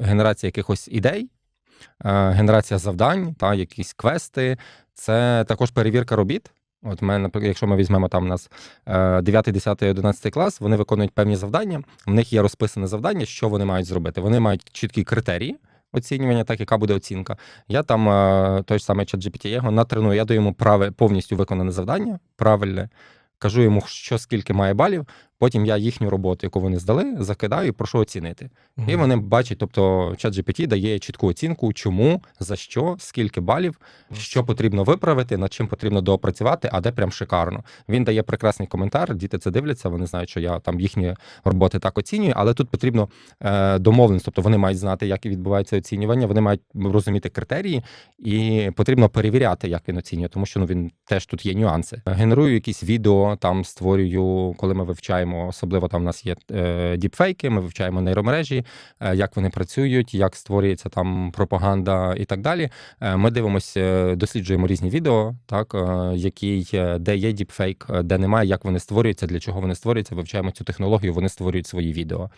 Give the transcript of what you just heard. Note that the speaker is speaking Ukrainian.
генерація якихось ідей, е, генерація завдань, та якісь квести, це також перевірка робіт. От ми, якщо ми візьмемо там у нас е, 9, 10, 11 клас, вони виконують певні завдання. В них є розписане завдання, що вони мають зробити. Вони мають чіткі критерії оцінювання, так яка буде оцінка. Я там е, той ж самий ChatGPT, я його натреную, я даю йому праве повністю виконане завдання, правильне. Кажу йому, що скільки має балів. Потім я їхню роботу, яку вони здали, закидаю і прошу оцінити. І вони бачать, тобто ChatGPT дає чітку оцінку, чому, за що, скільки балів, що потрібно виправити, над чим потрібно доопрацювати, а де прям шикарно. Він дає прекрасний коментар. Діти це дивляться. Вони знають, що я там їхні роботи так оцінюю, але тут потрібно е, домовленість, тобто вони мають знати, як відбувається оцінювання, вони мають розуміти критерії, і потрібно перевіряти, як він оцінює, тому що ну він теж тут є нюанси. Генерую якісь відео, там створюю, коли ми вивчаємо, особливо там в нас є е, діпфейки, ми вивчаємо нейромережі, е, як вони працюють, як створюється там пропаганда і так далі. Е, Ми дивимося, досліджуємо різні відео, так е, де є діпфейк, де немає, як вони створюються, для чого вони створюються. Вивчаємо цю технологію, вони створюють свої відео.